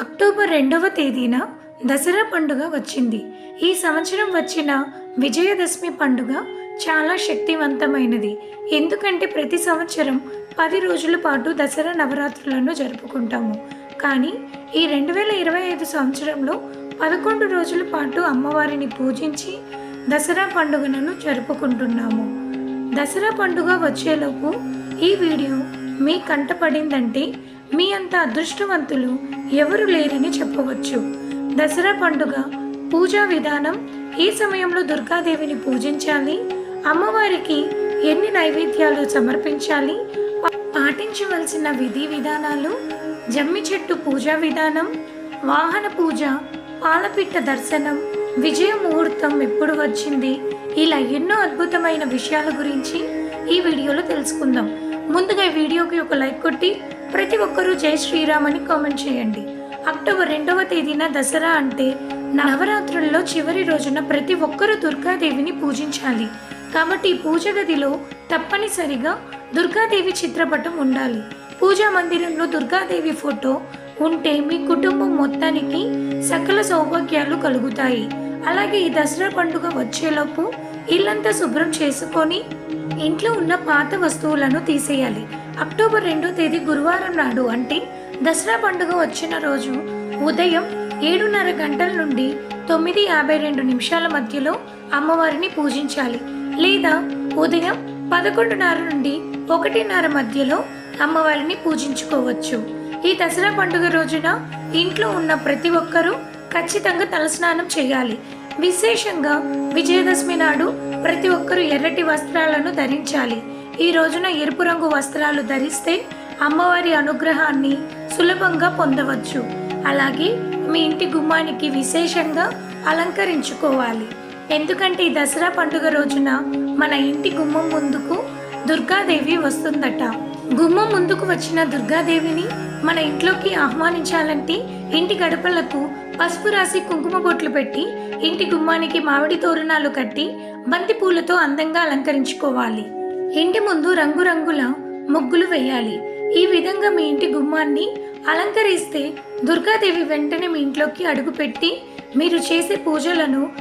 October రెండవ తేదీన దసరా పండుగ వచ్చింది. ఈ సంవత్సరం వచ్చిన విజయదశమి పండుగ చాలా శక్తివంతమైనది. ఎందుకంటే ప్రతి సంవత్సరం పది రోజుల పాటు దసరా నవరాత్రులను జరుపుకుంటాము. కానీ ఈ రెండు వేల ఇరవై ఐదు సంవత్సరంలో పదకొండు రోజుల పాటు అమ్మవారిని పూజించి దసరా పండుగను జరుపుకుంటున్నాము. దసరా పండుగ వచ్చేలోపు ఈ వీడియో మీ కంటపడిందంటే మీ అంత అదృష్టవంతులు ఎవరు లేరని చెప్పవచ్చు. దసరా పండుగ పూజా విధానం ఈ సమయంలో దుర్గాదేవిని పూజించాలి అమ్మవారికి ఎన్ని నైవేద్యాలు సమర్పించాలి పాటించవలసిన విధి విధానాలు జమ్మి చెట్టు పూజా విధానం వాహన పూజ పాలపిట్ట దర్శనం విజయ ముహూర్తం ఎప్పుడు వచ్చింది ఇలా ఎన్నో అద్భుతమైన విషయాల గురించి ఈ వీడియోలో తెలుసుకుందాం. ముందుగా ఈ వీడియోకి ఒక లైక్ కొట్టి ప్రతి ఒక్కరూ జై శ్రీరామ్ అని కామెంట్ చేయండి. అక్టోబర్ రెండవ తేదీన దసరా అంటే నవరాత్రుల్లో చివరి రోజున ప్రతి ఒక్కరూ దుర్గాదేవిని పూజించాలి. కాబట్టి పూజ గదిలో తప్పనిసరిగా దుర్గాదేవి చిత్రపటం ఉండాలి. పూజా మందిరంలో దుర్గాదేవి ఫోటో ఉంటే మీ కుటుంబం మొత్తానికి సకల సౌభాగ్యాలు కలుగుతాయి. అలాగే ఈ దసరా పండుగ వచ్చేలోపు ఇల్లంతా శుభ్రం చేసుకొని ఇంట్లో ఉన్న పాత వస్తువులను తీసేయాలి. అక్టోబర్ రెండో తేదీ గురువారం నాడు అంటే దసరా పండుగ వచ్చిన రోజు ఉదయం ఏడున్నర గంటల నుండి తొమ్మిది యాభై రెండు నిమిషాల మధ్యలో అమ్మవారిని పూజించాలి. లేదా ఉదయం పదకొండున్నర నుండి ఒకటిన్నర మధ్యలో అమ్మవారిని పూజించుకోవచ్చు. ఈ దసరా పండుగ రోజున ఇంట్లో ఉన్న ప్రతి ఒక్కరూ ఖచ్చితంగా తలస్నానం చేయాలి. విశేషంగా విజయదశమి నాడు ప్రతి ఒక్కరూ ఎర్రటి వస్త్రాలను ధరించాలి. ఈ రోజున ఎరుపు రంగు వస్త్రాలు ధరిస్తే అమ్మవారి అనుగ్రహాన్ని సులభంగా పొందవచ్చు. అలాగే మీ ఇంటి గుమ్మానికి విశేషంగా అలంకరించుకోవాలి. ఎందుకంటే ఈ దసరా పండుగ రోజున మన ఇంటి గుమ్మం ముందుకు దుర్గాదేవి వస్తుందట. గుమ్మం ముందుకు వచ్చిన దుర్గాదేవిని మన ఇంట్లోకి ఆహ్వానించాలంటే ఇంటి గడపలకు పసుపు రాసి కుంకుమ బొట్లు పెట్టి ఇంటి గుమ్మానికి మామిడి తోరణాలు కట్టి బంతి పూలతో అందంగా అలంకరించుకోవాలి. ఇంటి ముందు రంగురంగుల ముగ్గులు వేయాలి. ఈ విధంగా మీ ఇంటి గుమ్మాన్ని అలంకరిస్తే దుర్గాదేవి వెంటనే మీ ఇంట్లోకి అడుగుపెట్టి మీరు చేసే పూజలను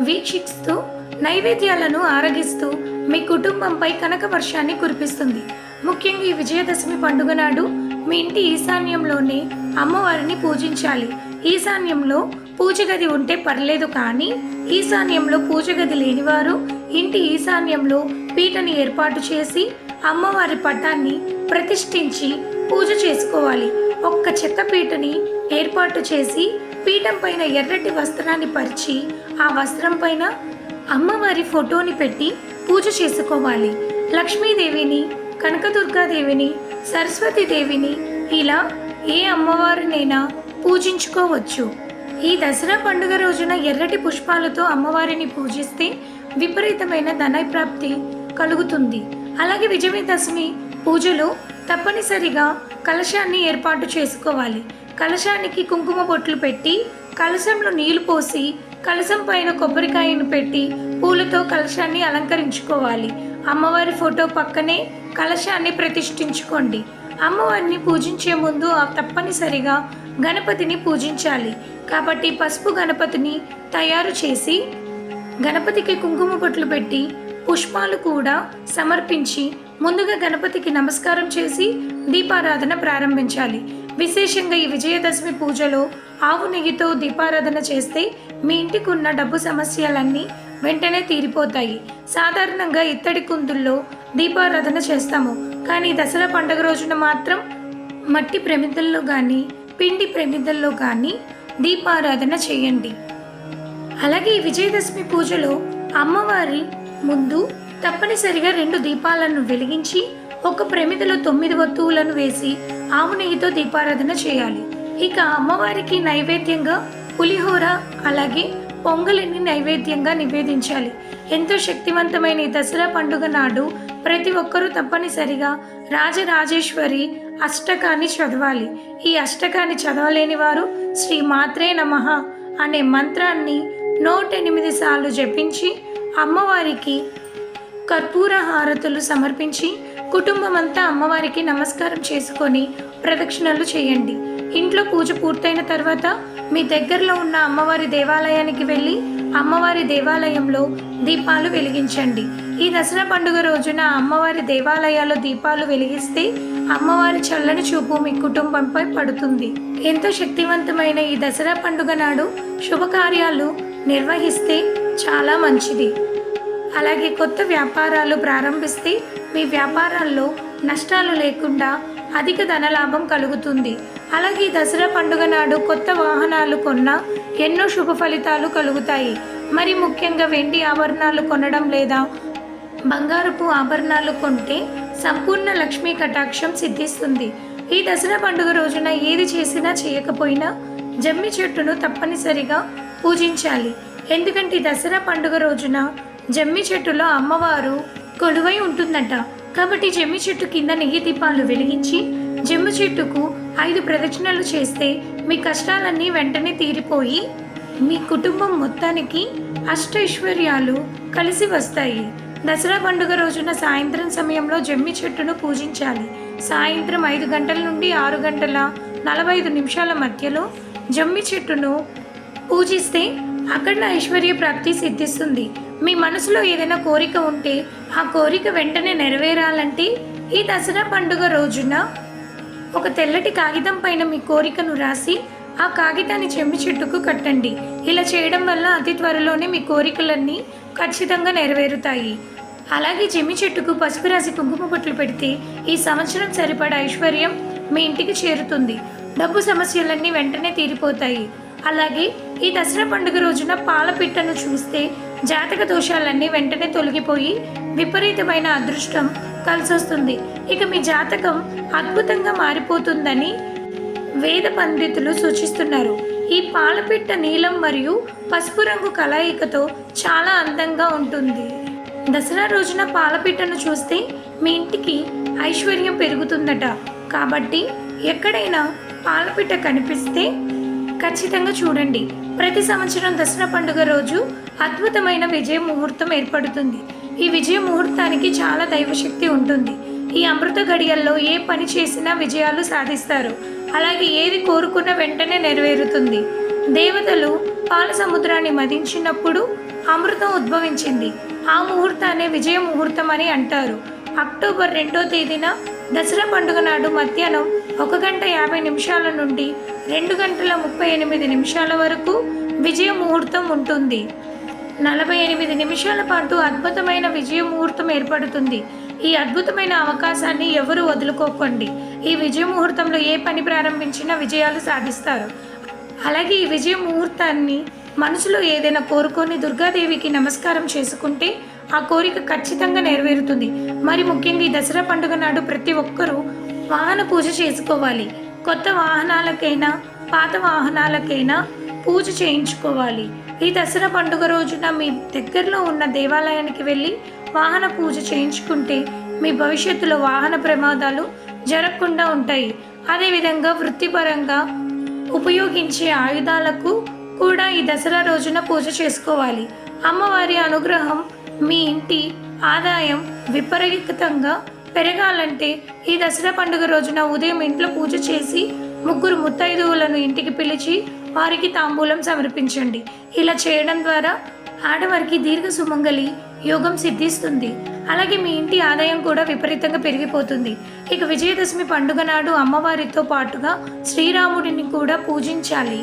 వీక్షిస్తూ నైవేద్యాలను ఆరగిస్తూ మీ కుటుంబంపై కనక వర్షాన్ని కురిపిస్తుంది. ముఖ్యంగా ఈ విజయదశమి పండుగ నాడు మీ ఇంటి ఈశాన్యంలోనే అమ్మవారిని పూజించాలి. ఈశాన్యంలో పూజ గది ఉంటే పర్లేదు కానీ ఈశాన్యంలో పూజ గది లేనివారు ఇంటి ఈశాన్యంలో పీటని ఏర్పాటు చేసి అమ్మవారి పటాన్ని ప్రతిష్ఠించి పూజ చేసుకోవాలి. ఒక్క చెక్క పీటని ఏర్పాటు చేసి పీఠం పైన ఎర్రటి వస్త్రాన్ని పరిచి ఆ వస్త్రం పైన అమ్మవారి ఫోటోని పెట్టి పూజ చేసుకోవాలి. లక్ష్మీదేవిని కనకదుర్గాదేవిని సరస్వతీదేవిని ఇలా ఏ అమ్మవారినైనా పూజించుకోవచ్చు. ఈ దసరా పండుగ రోజున ఎర్రటి పుష్పాలతో అమ్మవారిని పూజిస్తే విపరీతమైన ధనప్రాప్తి కలుగుతుంది. అలాగే విజయదశమి పూజలో తప్పనిసరిగా కలశాన్ని ఏర్పాటు చేసుకోవాలి. కలశానికి కుంకుమ బొట్లు పెట్టి కలశంలో నీళ్ళు పోసి కలశం పైన కొబ్బరికాయను పెట్టి పూలతో కలశాన్ని అలంకరించుకోవాలి. అమ్మవారి ఫోటో పక్కనే కలశాన్ని ప్రతిష్ఠించుకోండి. అమ్మవారిని పూజించే ముందు తప్పనిసరిగా గణపతిని పూజించాలి. కాబట్టి పసుపు గణపతిని తయారు చేసి గణపతికి కుంకుమ బొట్లు పెట్టి పుష్పాలు కూడా సమర్పించి ముందుగా గణపతికి నమస్కారం చేసి దీపారాధన ప్రారంభించాలి. విశేషంగా ఈ విజయదశమి పూజలో ఆవు నెయ్యితో దీపారాధన చేస్తే మీ ఇంటికి ఉన్న డబ్బు సమస్యలన్నీ వెంటనే తీరిపోతాయి. సాధారణంగా ఇత్తడి కుందుల్లో దీపారాధన చేస్తాము. కానీ దసరా పండుగ రోజున మాత్రం మట్టి ప్రమిదల్లో కానీ పిండి ప్రమిదల్లో కానీ దీపారాధన చేయండి. అలాగే విజయదశమి పూజలో అమ్మవారి ముందు తప్పనిసరిగా రెండు దీపాలను వెలిగించి ఒక ప్రమిదలో తొమ్మిది వత్తువులను వేసి ఆవు నెయ్యితో దీపారాధన చేయాలి. ఇక అమ్మవారికి నైవేద్యంగా పులిహోర అలాగే పొంగలిని నైవేద్యంగా నివేదించాలి. ఎంతో శక్తివంతమైన ఈ దసరా పండుగ నాడు ప్రతి ఒక్కరూ తప్పనిసరిగా రాజరాజేశ్వరి అష్టకాన్ని చదవాలి. ఈ అష్టకాన్ని చదవలేని వారు శ్రీ మాత్రే నమః అనే మంత్రాన్ని నూట ఎనిమిది సార్లు జపించి అమ్మవారికి కర్పూర హారతులు సమర్పించి కుటుంబం అంతా అమ్మవారికి నమస్కారం చేసుకొని ప్రదక్షిణలు చేయండి. ఇంట్లో పూజ పూర్తయిన తర్వాత మీ దగ్గరలో ఉన్న అమ్మవారి దేవాలయానికి వెళ్ళి అమ్మవారి దేవాలయంలో దీపాలు వెలిగించండి. ఈ దసరా పండుగ రోజున అమ్మవారి దేవాలయాల్లో దీపాలు వెలిగిస్తే అమ్మవారి చల్లని చూపు మీ కుటుంబంపై పడుతుంది. ఎంతో శక్తివంతమైన ఈ దసరా పండుగ నాడు శుభకార్యాలు నిర్వహిస్తే చాలా మంచిది. అలాగే కొత్త వ్యాపారాలు ప్రారంభిస్తే మీ వ్యాపారాల్లో నష్టాలు లేకుండా అధిక ధనలాభం కలుగుతుంది. అలాగే దసరా పండుగ నాడు కొత్త వాహనాలు కొన్నా ఎన్నో శుభ ఫలితాలు కలుగుతాయి. మరి ముఖ్యంగా వెండి ఆభరణాలు కొనడం లేదా బంగారపు ఆభరణాలు కొంటే సంపూర్ణ లక్ష్మీ కటాక్షం సిద్ధిస్తుంది. ఈ దసరా పండుగ రోజున ఏది చేసినా చేయకపోయినా జమ్మి చెట్టును తప్పనిసరిగా పూజించాలి. ఎందుకంటే దసరా పండుగ రోజున జమ్మి చెట్టులో అమ్మవారు కొలువై ఉంటుందట. కాబట్టి జమ్మి చెట్టు కింద నెయ్యి దీపాలు వెలిగించి చెట్టుకు ఐదు ప్రదక్షిణలు చేస్తే మీ కష్టాలన్నీ వెంటనే తీరిపోయి మీ కుటుంబం మొత్తానికి అష్టైశ్వర్యాలు కలిసి వస్తాయి. దసరా పండుగ రోజున సాయంత్రం సమయంలో జమ్మి చెట్టును పూజించాలి. సాయంత్రం ఐదు గంటల నుండి ఆరు గంటల నలభై ఐదు నిమిషాల మధ్యలో జమ్మి చెట్టును పూజిస్తే అక్కడ ఐశ్వర్య ప్రాప్తి సిద్ధిస్తుంది. మీ మనసులో ఏదైనా కోరిక ఉంటే ఆ కోరిక వెంటనే నెరవేరాలంటే ఈ దసరా పండుగ రోజున ఒక తెల్లటి కాగితం పైన మీ కోరికను రాసి ఆ కాగితాన్ని చెమ్మి చెట్టుకు కట్టండి. ఇలా చేయడం వల్ల అతి త్వరలోనే మీ కోరికలన్నీ ఖచ్చితంగా నెరవేరుతాయి. అలాగే జమ్మి చెట్టుకు పసుపు రాసి కుంకుమ బొట్లు పెడితే ఈ సంవత్సరం సరిపడా ఐశ్వర్యం మీ ఇంటికి చేరుతుంది. డబ్బు సమస్యలన్నీ వెంటనే తీరిపోతాయి. అలాగే ఈ దసరా పండుగ రోజున పాలపిట్టను చూస్తే జాతక దోషాలన్నీ వెంటనే తొలగిపోయి విపరీతమైన అదృష్టం కలిసొస్తుంది. ఇక మీ జాతకం అద్భుతంగా మారిపోతుందని వేద పండితులు సూచిస్తున్నారు. ఈ పాలపిట్ట నీలం మరియు పసుపు రంగు కలయికతో చాలా అందంగా ఉంటుంది. దసరా రోజున పాలపిట్టను చూస్తే మీ ఇంటికి ఐశ్వర్యం పెరుగుతుందట. కాబట్టి ఎక్కడైనా పాలపిట్ట కనిపిస్తే ఖచ్చితంగా చూడండి. ప్రతి సంవత్సరం దసరా పండుగ రోజు అద్భుతమైన విజయ ముహూర్తం ఏర్పడుతుంది. ఈ విజయ ముహూర్తానికి చాలా దైవశక్తి ఉంటుంది. ఈ అమృత గడియల్లో ఏ పని చేసినా విజయాలు సాధిస్తారు. అలాగే ఏది కోరుకున్న వెంటనే నెరవేరుతుంది. దేవతలు పాల సముద్రాన్ని మదించినప్పుడు అమృతం ఉద్భవించింది. ఆ ముహూర్తాన్ని విజయ ముహూర్తం అని అంటారు. అక్టోబర్ రెండో తేదీన దసరా పండుగ నాడు మధ్యాహ్నం ఒక గంట యాభై నిమిషాల నుండి రెండు గంటల ముప్పై ఎనిమిది నిమిషాల వరకు విజయ ముహూర్తం ఉంటుంది. నలభై ఎనిమిది నిమిషాల పాటు అద్భుతమైన విజయ ముహూర్తం ఏర్పడుతుంది. ఈ అద్భుతమైన అవకాశాన్ని ఎవరు వదులుకోకండి. ఈ విజయ ముహూర్తంలో ఏ పని ప్రారంభించినా విజయాలు సాధిస్తారు. అలాగే ఈ విజయ ముహూర్తాన్ని మనసులో ఏదైనా కోరుకొని దుర్గాదేవికి నమస్కారం చేసుకుంటే ఆ కోరిక ఖచ్చితంగా నెరవేరుతుంది. మరి ముఖ్యంగా ఈ దసరా పండుగ నాడు ప్రతి ఒక్కరూ వాహన పూజ చేసుకోవాలి. కొత్త వాహనాలకైనా పాత వాహనాలకైనా పూజ చేయించుకోవాలి. ఈ దసరా పండుగ రోజున మీ దగ్గరలో ఉన్న దేవాలయానికి వెళ్ళి వాహన పూజ చేయించుకుంటే మీ భవిష్యత్తులో వాహన ప్రమాదాలు జరగకుండా ఉంటాయి. అదేవిధంగా వృత్తిపరంగా ఉపయోగించే ఆయుధాలకు కూడా ఈ దసరా రోజున పూజ చేసుకోవాలి. అమ్మవారి అనుగ్రహం మీ ఇంటి ఆదాయం విపరీతంగా పెరగాలంటే ఈ దసరా పండుగ రోజున ఉదయం ఇంట్లో పూజ చేసి ముగ్గురు ముత్తైదువులను ఇంటికి పిలిచి వారికి తాంబూలం సమర్పించండి. ఇలా చేయడం ద్వారా ఆడవారికి దీర్ఘ సుమంగలి యోగం సిద్ధిస్తుంది. అలాగే మీ ఇంటి ఆదాయం కూడా విపరీతంగా పెరిగిపోతుంది. ఇక విజయదశమి పండుగ నాడు అమ్మవారితో పాటుగా శ్రీరాముడిని కూడా పూజించాలి.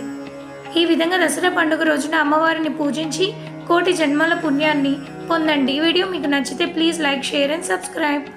ఈ విధంగా దసరా పండుగ రోజున అమ్మవారిని పూజించి కోటి జన్మల పుణ్యాన్ని పొందండి. ఈ వీడియో మీకు నచ్చితే please like share and subscribe.